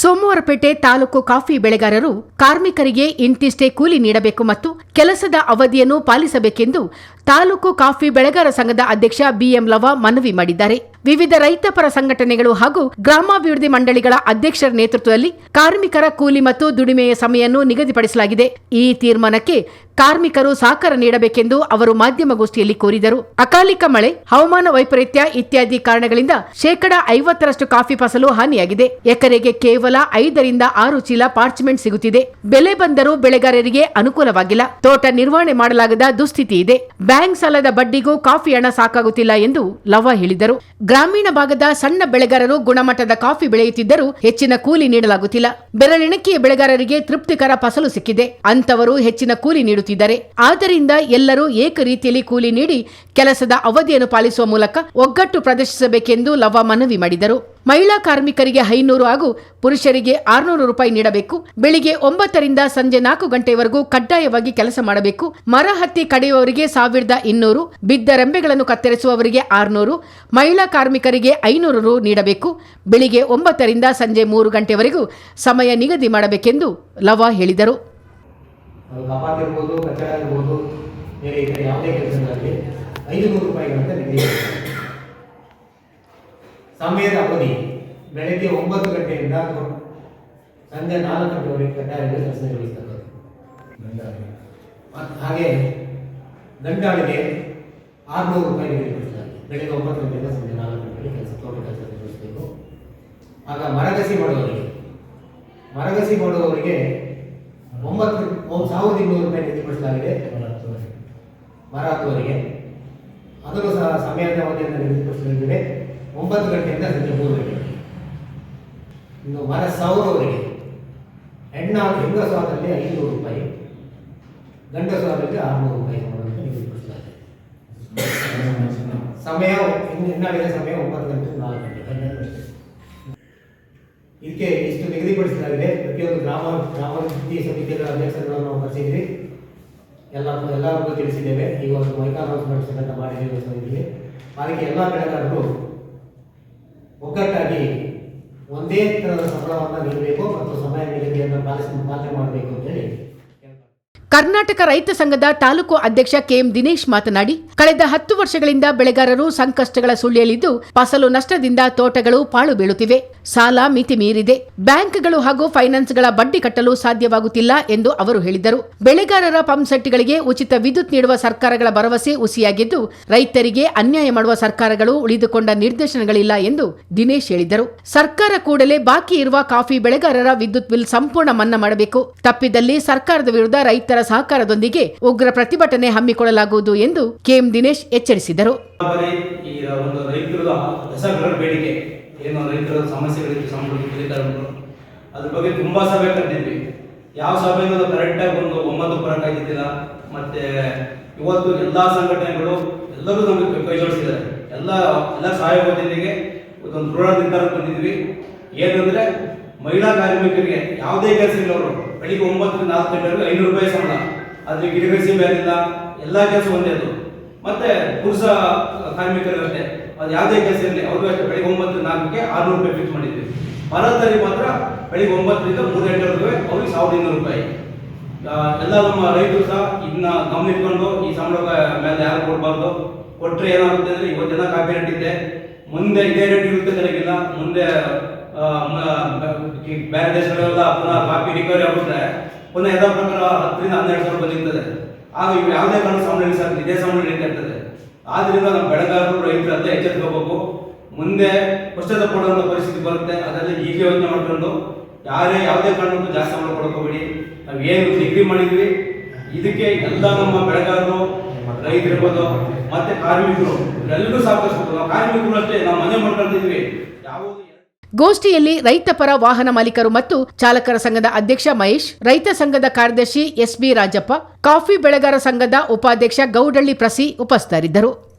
Somwarpet taluk coffee ಬೆಳೆಗಾರರು ಕಾರ್ಮಿಕರಿಗೆ ಇಂತಿಷ್ಟೇ ಕೂಲಿ ನೀಡಬೇಕು ಮತ್ತು ಕೆಲಸದ ಅವಧಿಯನ್ನು ಪಾಲಿಸಬೇಕೆಂದು ತಾಲೂಕು ಕಾಫಿ ಬೆಳೆಗಾರ ಸಂಘದ ಅಧ್ಯಕ್ಷ ಬಿಎಂ ಲವ ಮನವಿ ಮಾಡಿದ್ದಾರೆ. ವಿವಿಧ ರೈತಪರ ಸಂಘಟನೆಗಳು ಹಾಗೂ ಗ್ರಾಮಾಭಿವೃದ್ಧಿ ಮಂಡಳಿಗಳ ಅಧ್ಯಕ್ಷರ ನೇತೃತ್ವದಲ್ಲಿ ಕಾರ್ಮಿಕರ ಕೂಲಿ ಮತ್ತು ದುಡಿಮೆಯ ಸಮಯವನ್ನು ನಿಗದಿಪಡಿಸಲಾಗಿದೆ. ಈ ತೀರ್ಮಾನಕ್ಕೆ ಕಾರ್ಮಿಕರು ಸಹಕಾರ ನೀಡಬೇಕೆಂದು ಅವರು ಮಾಧ್ಯಮಗೋಷ್ಠಿಯಲ್ಲಿ ಕೋರಿದರು. ಅಕಾಲಿಕ ಮಳೆ, ಹವಾಮಾನ ವೈಪರೀತ್ಯ ಇತ್ಯಾದಿ ಕಾರಣಗಳಿಂದ ಶೇಕಡಾ ಐವತ್ತರಷ್ಟು ಕಾಫಿ ಫಸಲು ಹಾನಿಯಾಗಿದೆ. ಎಕರೆಗೆ ಕೇವಲ ಐದರಿಂದ ಆರು ಚೀಲ ಪಾರ್ಚ್ಮೆಂಟ್ ಸಿಗುತ್ತಿದೆ. ಬೆಲೆ ಬಂದರೂ ಬೆಳೆಗಾರರಿಗೆ ಅನುಕೂಲವಾಗಿಲ್ಲ. ತೋಟ ನಿರ್ವಹಣೆ ಮಾಡಲಾಗದ ದುಸ್ಥಿತಿ ಇದೆ. ಬ್ಯಾಂಕ್ ಸಾಲದ ಬಡ್ಡಿಗೂ ಕಾಫಿ ಹಣ ಸಾಕಾಗುತ್ತಿಲ್ಲ ಎಂದು ಲವ ಹೇಳಿದರು. ಗ್ರಾಮೀಣ ಭಾಗದ ಸಣ್ಣ ಬೆಳೆಗಾರರು ಗುಣಮಟ್ಟದ ಕಾಫಿ ಬೆಳೆಯುತ್ತಿದ್ದರೂ ಹೆಚ್ಚಿನ ಕೂಲಿ ನೀಡಲಾಗುತ್ತಿಲ್ಲ. ಬೆರಳೆಣಿಕೆಯ ಬೆಳೆಗಾರರಿಗೆ ತೃಪ್ತಿಕರ ಫಸಲು ಸಿಕ್ಕಿದೆ. ಅಂತವರು ಹೆಚ್ಚಿನ ಕೂಲಿ ನೀಡುತ್ತಿದ್ದಾರೆ. ಆದ್ದರಿಂದ ಎಲ್ಲರೂ ಏಕ ರೀತಿಯಲ್ಲಿ ಕೂಲಿ ನೀಡಿ ಕೆಲಸದ ಅವಧಿಯನ್ನು ಪಾಲಿಸುವ ಮೂಲಕ ಒಗ್ಗಟ್ಟು ಪ್ರದರ್ಶಿಸಬೇಕೆಂದು ಲವ ಮನವಿ ಮಾಡಿದರು. ಮಹಿಳಾ ಕಾರ್ಮಿಕರಿಗೆ ಐನೂರು ಹಾಗೂ ಪುರುಷರಿಗೆ ಆರುನೂರು ರೂಪಾಯಿ ನೀಡಬೇಕು. ಬೆಳಿಗ್ಗೆ ಒಂಬತ್ತರಿಂದ ಸಂಜೆ ನಾಲ್ಕು ಗಂಟೆವರೆಗೂ ಕಡ್ಡಾಯವಾಗಿ ಕೆಲಸ ಮಾಡಬೇಕು. ಮರ ಹತ್ತಿ ಕಡಿಯುವವರಿಗೆ ಸಾವಿರದ ಇನ್ನೂರು, ಬಿದ್ದ ರೆಂಬೆಗಳನ್ನು ಕತ್ತರಿಸುವವರಿಗೆ ಆರುನೂರು, ಮಹಿಳಾ ಕಾರ್ಮಿಕರಿಗೆ ಐನೂರು ರು ನೀಡಬೇಕು. ಬೆಳಿಗ್ಗೆ ಒಂಬತ್ತರಿಂದ ಸಂಜೆ ಮೂರು ಗಂಟೆವರೆಗೂ ಸಮಯ ನಿಗದಿ ಮಾಡಬೇಕೆಂದು ಲವ ಹೇಳಿದರು. ನೂರು ರೂಪಾಯಿಗಳಂತ ನಿಗದಿ ಸಮಯದ ಅವಧಿ ಬೆಳಗ್ಗೆ ಒಂಬತ್ತು ಗಂಟೆಯಿಂದ ಸಂಜೆ ನಾಲ್ಕು ಗಂಟೆವರೆಗೆ ಕಡ್ಡಾಯವಾಗಿ ಕೆಲಸ ಮತ್ತು ಹಾಗೆ ಗಂಟಾಳಿಗೆ ಆರುನೂರು ರೂಪಾಯಿ ನಿಗದಿಪಡಿಸಲಾಗಿದೆ ಬೆಳಗ್ಗೆ ಒಂಬತ್ತು ಗಂಟೆಯಿಂದ ಸಂಜೆ ನಾಲ್ಕು ಗಂಟೆಗೆ ಕೆಲಸ ತೋಟ ಕೆಲಸ ನಿರ್ವಹಿಸಬೇಕು. ಆಗ ಮರಗಸಿ ಮಾಡುವವರಿಗೆ ಮರಗಸಿ ಮಾಡುವವರಿಗೆ ಒಂಬತ್ತು ಒಂದು ಸಾವಿರದ ಇನ್ನೂರು ರೂಪಾಯಿ ನಿಗದಿಪಡಿಸಲಾಗಿದೆ ಮರ ಹತ್ತುವರಿಗೆ ಅದನ್ನು ಸಹ ಸಮಯದ ಅವಧಿಯನ್ನು ನಿಗದಿಪಡಿಸಲಾಗಿದೆ ಒಂಬತ್ತು ಗಂಟೆಯಿಂದ ಸಂಜೆ ಮೂರು ಗಂಟೆ. ಇನ್ನು ಮರ ಸಾವಿರವರೆಗೆ ಹೆಣ್ಣ ಹೆಂಗಸಾದಲ್ಲಿ ಐನೂರು ರೂಪಾಯಿ ಗಂಡಸಾದಲ್ಲಿ ಆರುನೂರು ರೂಪಾಯಿ ಸಮಯ ಹಿನ್ನಡೆಯ ಸಮಯ ಒಂಬತ್ತು ಗಂಟೆ ನಾಲ್ಕು ಗಂಟೆ. ಇದಕ್ಕೆ ಇಷ್ಟು ನಿಗದಿಪಡಿಸಲಾಗಿದೆ. ಪ್ರತಿಯೊಂದು ಗ್ರಾಮ ಗ್ರಾಮಾಭಿವೃದ್ಧಿ ಸಮಿತಿಗಳ ಅಧ್ಯಕ್ಷರುಗಳನ್ನು ನಾವು ಕರೆಸಿದ್ವಿ. ಎಲ್ಲ ಎಲ್ಲರಿಗೂ ತಿಳಿಸಿದ್ದೇವೆ. ಈ ಒಂದು ಮೈಕಾನ್ ಹೌಸ್ ಅದಕ್ಕೆ ಎಲ್ಲ ಬೆಳೆಗಾರರು ಒಗ್ಗಟ್ಟಾಗಿ ಒಂದೇ ಥರದ ಸಂಬಳವನ್ನು ನೀಡಬೇಕು ಮತ್ತು ಸಮಯ ನಿಗದಿಯನ್ನು ಪಾಲಿಸಿ ಪಾಲನೆ ಮಾಡಬೇಕು ಅಂತೇಳಿ. ಕರ್ನಾಟಕ ರೈತ ಸಂಘದ ತಾಲೂಕು ಅಧ್ಯಕ್ಷ ಕೆಎಂ ದಿನೇಶ್ ಮಾತನಾಡಿ, ಕಳೆದ ಹತ್ತು ವರ್ಷಗಳಿಂದ ಬೆಳೆಗಾರರು ಸಂಕಷ್ಟಗಳ ಸುಳಿಯಲಿದ್ದು ಫಸಲು ನಷ್ಟದಿಂದ ತೋಟಗಳು ಪಾಳು ಬೀಳುತ್ತಿವೆ. ಸಾಲ ಮಿತಿ ಮೀರಿದೆ. ಬ್ಯಾಂಕ್ಗಳು ಹಾಗೂ ಫೈನಾನ್ಸ್ಗಳ ಬಡ್ಡಿ ಕಟ್ಟಲು ಸಾಧ್ಯವಾಗುತ್ತಿಲ್ಲ ಎಂದು ಅವರು ಹೇಳಿದರು. ಬೆಳೆಗಾರರ ಪಂಪ್ಸೆಟ್ಗಳಿಗೆ ಉಚಿತ ವಿದ್ಯುತ್ ನೀಡುವ ಸರ್ಕಾರಗಳ ಭರವಸೆ ಹುಸಿಯಾಗಿದ್ದು, ರೈತರಿಗೆ ಅನ್ಯಾಯ ಮಾಡುವ ಸರ್ಕಾರಗಳು ಉಳಿದುಕೊಂಡ ನಿರ್ದೇಶನಗಳಿಲ್ಲ ಎಂದು ದಿನೇಶ್ ಹೇಳಿದರು. ಸರ್ಕಾರ ಕೂಡಲೇ ಬಾಕಿ ಇರುವ ಕಾಫಿ ಬೆಳೆಗಾರರ ವಿದ್ಯುತ್ ಬಿಲ್ ಸಂಪೂರ್ಣ ಮನ್ನಾ ಮಾಡಬೇಕು. ತಪ್ಪಿದಲ್ಲಿ ಸರ್ಕಾರದ ವಿರುದ್ಧ ರೈತರ ಸಹಕಾರದೊಂದಿಗೆ ಉಗ್ರ ಪ್ರತಿಭಟನೆ ಹಮ್ಮಿಕೊಳ್ಳಲಾಗುವುದು ಎಂದು ಕೆಎಂ ದಿನೇಶ್ ಎಚ್ಚರಿಸಿದರು. ಏನು ರೈತರ ಸಮಸ್ಯೆಗಳಿತ್ತು ಸಂಬಂಧಿತ ಅದ್ರ ಬಗ್ಗೆ ತುಂಬ ಸಭೆ ಕರೆದಿದ್ವಿ ಯಾವ ಸಭೆಗೂ ಕರೆಕ್ಟಾಗಿ ಒಂದು ಒಂಬತ್ತು ಬರೋಕ್ಕಾಗಿದ್ದಿಲ್ಲ ಮತ್ತೆ ಇವತ್ತು ಎಲ್ಲಾ ಸಂಘಟನೆಗಳು ಎಲ್ಲರೂ ನಮಗೆ ಕೈ ಜೋಡಿಸಿದ್ದಾರೆ. ಎಲ್ಲ ಎಲ್ಲ ಸಹಯೋಗದೊಂದಿಗೆ ಒಂದು ದೃಢ ನಿರ್ಧಾರ ಬಂದಿದ್ವಿ. ಏನಂದ್ರೆ ಮಹಿಳಾ ಕಾರ್ಮಿಕರಿಗೆ ಯಾವುದೇ ಕೆಲಸ ಇಲ್ಲ ಅವರು. ಬೆಳಿಗ್ಗೆ ಒಂಬತ್ತು ನಾಲ್ಕು ಗಂಟೆವರೆಗೂ ಐನೂರು ರೂಪಾಯಿ ಸಂಬಳ. ಆದ್ರೆ ಗಿಡಗಸಿ ಬೇರಿಲ್ಲ ಎಲ್ಲ ಕೆಲಸ ಒಂದೇ ಅದು. ಮತ್ತೆ ಪುರುಷ ಕಾರ್ಮಿಕರಿಗಷ್ಟೇ ಅದು ಯಾವುದೇ ಕೆಲಸ ಇರಲಿ, ಅವ್ರಿಗೂ ಅಷ್ಟೇ. ಬೆಳಿಗ್ಗೆ ಒಂಬತ್ತು ನಾಲ್ಕಕ್ಕೆ ಆರ್ನೂರು ರೂಪಾಯಿ ಫಿಕ್ಸ್ ಮಾಡಿದ್ವಿ. ಭಾರತದಲ್ಲಿ ಮಾತ್ರ ಬೆಳಿಗ್ಗೆ ಒಂಬತ್ತರಿಂದ ಮೂರು ಗಂಟೆವರೆಗೂ ಅವ್ರಿಗೆ ಸಾವಿರದ ಇನ್ನೂರು ರೂಪಾಯಿ. ಎಲ್ಲ ನಮ್ಮ ರೈತರು ಸಹ ಇದನ್ನ ಗಮನಿಟ್ಕೊಂಡು ಈ ಸಂಬಳ ಮೇಲೆ ಯಾರು ಕೊಡಬಾರ್ದು. ಕೊಟ್ಟರೆ ಏನಾಗುತ್ತೆ ಅಂದರೆ ಇವತ್ತು ಜನ ಕಾಪಿ ರೇಟ್ ಇದೆ. ಮುಂದೆ ಇದೇ ರೇಟ್ ಇರುತ್ತೆ ನನಗಿಲ್ಲ ಮುಂದೆ ಬೇರೆ ದೇಶಗಳೆಲ್ಲ ಪುನಃ ಕಾಪಿ ರಿಕವರಿ ಆಗುತ್ತೆ ಪುನಃ ಯಥಾ ಪ್ರಕಾರ ಹತ್ತರಿಂದ ಹನ್ನೆರಡು ಸಾವಿರ ಬಂದಿರ್ತದೆ. ಆಗ ಇವು ಯಾವುದೇ ಕಾರಣ ಸಾಮಾನ್ಯ ಇಳಿಸಾಕ ಇದೇ ಸಂಬಳ ನಡೀತಾ ಇರ್ತದೆ ಆದ್ರಿಂದ ನಮ್ಮ ಬೆಳೆಗಾರರು ಅದೇ ಎಚ್ಚೆತ್ಕೋಬೇಕು ಮುಂದೆ ಪಶ್ಚಾತ್ತಾಪಡುವಂತ ಪರಿಸ್ಥಿತಿ ಬರುತ್ತೆ. ಅದರಲ್ಲಿ ಈಗ ಯೋಚನೆ ಮಾಡ್ಕೊಂಡು, ಯಾರೇ ಯಾವುದೇ ಕಾರಣಕ್ಕೂ ಜಾಸ್ತಿ ಸಂಬಳ ಕೊಡ್ಕೋಬೇಡಿ ನಾವು ಏನು ಡಿಗ್ರಿ ಮಾಡಿದ್ವಿ. ಇದಕ್ಕೆ ಎಲ್ಲ ನಮ್ಮ ಬೆಳೆಗಾರರು ರೈತರಿರ್ಬೋದು, ಮತ್ತೆ ಕಾರ್ಮಿಕರು ಎಲ್ಲರೂ ಸಾಕಷ್ಟು ನಾವು ಕಾರ್ಮಿಕರು ಅಷ್ಟೇ, ನಾವು ಮನೆ ಮಾಡ್ಕೊಳ್ತಿದ್ವಿ ಯಾವುದು ಗೋಷ್ಠಿಯಲ್ಲಿ ರೈತಪರ ವಾಹನ ಮಾಲೀಕರು ಮತ್ತು ಚಾಲಕರ ಸಂಘದ ಅಧ್ಯಕ್ಷ ಮಹೇಶ್, ರೈತ ಸಂಘದ ಕಾರ್ಯದರ್ಶಿ ಎಸ್ಬಿ ರಾಜಪ್ಪ, ಕಾಫಿ ಬೆಳೆಗಾರ ಸಂಘದ ಉಪಾಧ್ಯಕ್ಷ ಗೌಡಳ್ಳಿ ಪ್ರಸಿ ಉಪಸ್ಥಿತರಿದ್ದರು.